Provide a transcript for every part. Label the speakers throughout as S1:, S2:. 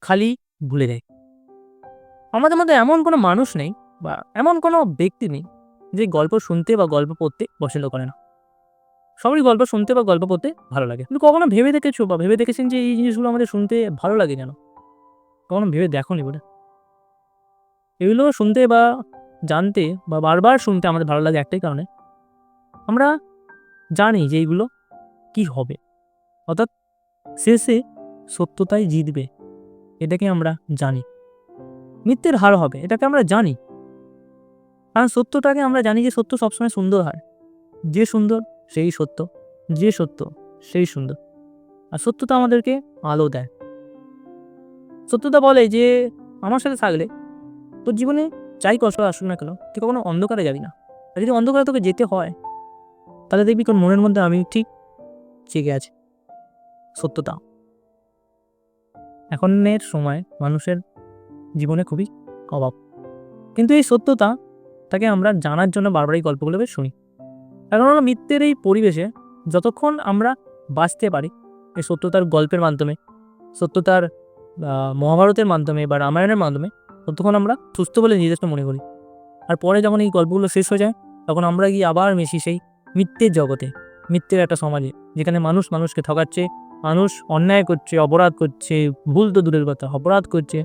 S1: খালি ভুলে যায়। আমাদের মধ্যে এমন কোনো মানুষ নেই বা এমন কোনো ব্যক্তি নেই যে গল্প শুনতে বা গল্প পড়তে পছন্দ করে না। সবারই গল্প শুনতে বা গল্প পড়তে ভালো লাগে। কিন্তু কখনো ভেবে দেখেছ বা ভেবে দেখেছেন যে এই জিনিসগুলো আমাদের শুনতে ভালো লাগে কেন? কখনো ভেবে দেখো নি বলে এগুলো শুনতে বা জানতে বা বারবার শুনতে আমাদের ভালো লাগে একটাই কারণে। আমরা জানি যে এইগুলো কি হবে। অর্থাৎ শেষে সত্যতাই জিতবে। এটাকে আমরা জানি। মিথ্যের হার হবে, এটাকে আমরা জানি। কারণ সত্যটাকে আমরা জানি যে সত্য সবসময় সুন্দর হয় যে সুন্দর, সেই সত্য। যে সত্য, সেই সুন্দর। আর সত্যতা আমাদেরকে আলো দেয়। সত্যতা বলে যে, আমার সাথে থাকলে তোর জীবনে যাই কষ্ট আসুক না কেন, তুই কখনো অন্ধকারে যাবি না। আর যদি অন্ধকারে তোকে যেতে হয়, তাহলে দেখবি তোর মনের মধ্যে আমি ঠিক জেগে আছে। সত্যতা। এখনের সময় মানুষের জীবনে খুবই অভাব। কিন্তু এই সত্যতা তাকে আমরা জানার জন্য বারবার এই গল্পগুলো বেশ শুনি। কারণ হলো মিথ্যের এই পরিবেশে যতক্ষণ আমরা বাঁচতে পারি, এই সত্যতার গল্পের মাধ্যমে, সত্যতার মহাভারতের মাধ্যমে বা রামায়ণের মাধ্যমে, ততক্ষণ আমরা সুস্থ বলে নিজেদেরকে মনে করি। আর পরে যখন এই গল্পগুলো শেষ হয়ে যায়, তখন আমরা গিয়ে আবার মিশি সেই মিথ্যের জগতে, মিথ্যের একটা সমাজে, যেখানে মানুষ মানুষকে ঠকাচ্ছে মানুষ অন্যায় করছে, অপরাধ করছে, ভুল তো দূরের কথা, অপরাধ করছে,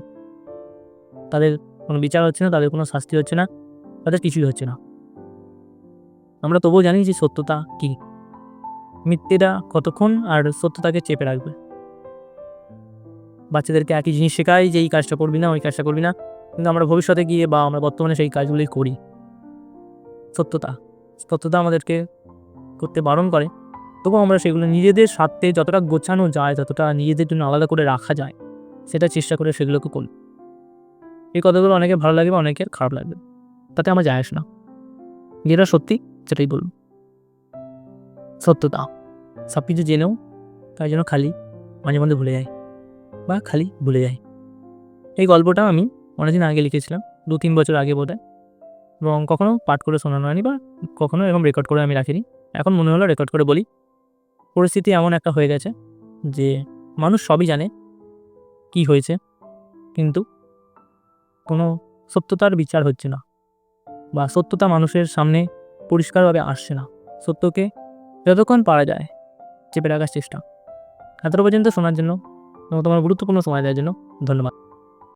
S1: তাদের কোনো বিচার হচ্ছে না, তাদের কোনো শাস্তি হচ্ছে না, তাদের কিছুই হচ্ছে না। আমরা তবুও জানি যে সত্যতা কি। মিথ্যেটা কতক্ষণ আর সত্যতাকে চেপে রাখবে। বাচ্চাদেরকে একই জিনিস শেখাই যে এই কাজটা করবি না, ওই কাজটা করবি না, কিন্তু আমরা ভবিষ্যতে গিয়ে বা আমরা বর্তমানে সেই কাজগুলি করি। সত্যতা। সত্যতা আমাদেরকে করতে বারণ করে। তবুও আমরা সেগুলো নিজেদের স্বার্থে যতটা গোছানো যায় যতটা নিজেদের জন্য আলাদা করে রাখা যায় সেটা চেষ্টা করে সেগুলোকে করি এই কথাগুলো অনেকের ভালো লাগবে, অনেকের খারাপ লাগবে। তাতে আমার যায় না। যেটা সত্যি, সেটাই বলব। সত্যতা। সব কিছু জেনেও তাই জন্য খালি মাঝে মধ্যে ভুলে যায় বা খালি ভুলে যায় এই গল্পটা আমি অনেকদিন আগে লিখেছিলাম, দু তিন বছর আগে বোধহয়। এবং কখনো পাঠ করে শোনানো হয়নি বা কখনো এরকম রেকর্ড করে আমি রাখিনি। এখন মনে হলো রেকর্ড করে বলি। পরিস্থিতি এমন একটা হয়ে গেছে যে মানুষ সবই জানে কি হয়েছে, কিন্তু কোনো সত্যতার বিচার হচ্ছে না বা সত্যতা মানুষের সামনে পরিষ্কারভাবে আসছে না। সত্যকে যতক্ষণ পারা যায় চেপে রাখার চেষ্টা। এতটা পর্যন্ত শোনার জন্য এবং তোমার গুরুত্বপূর্ণ সময় দেওয়ার জন্য ধন্যবাদ।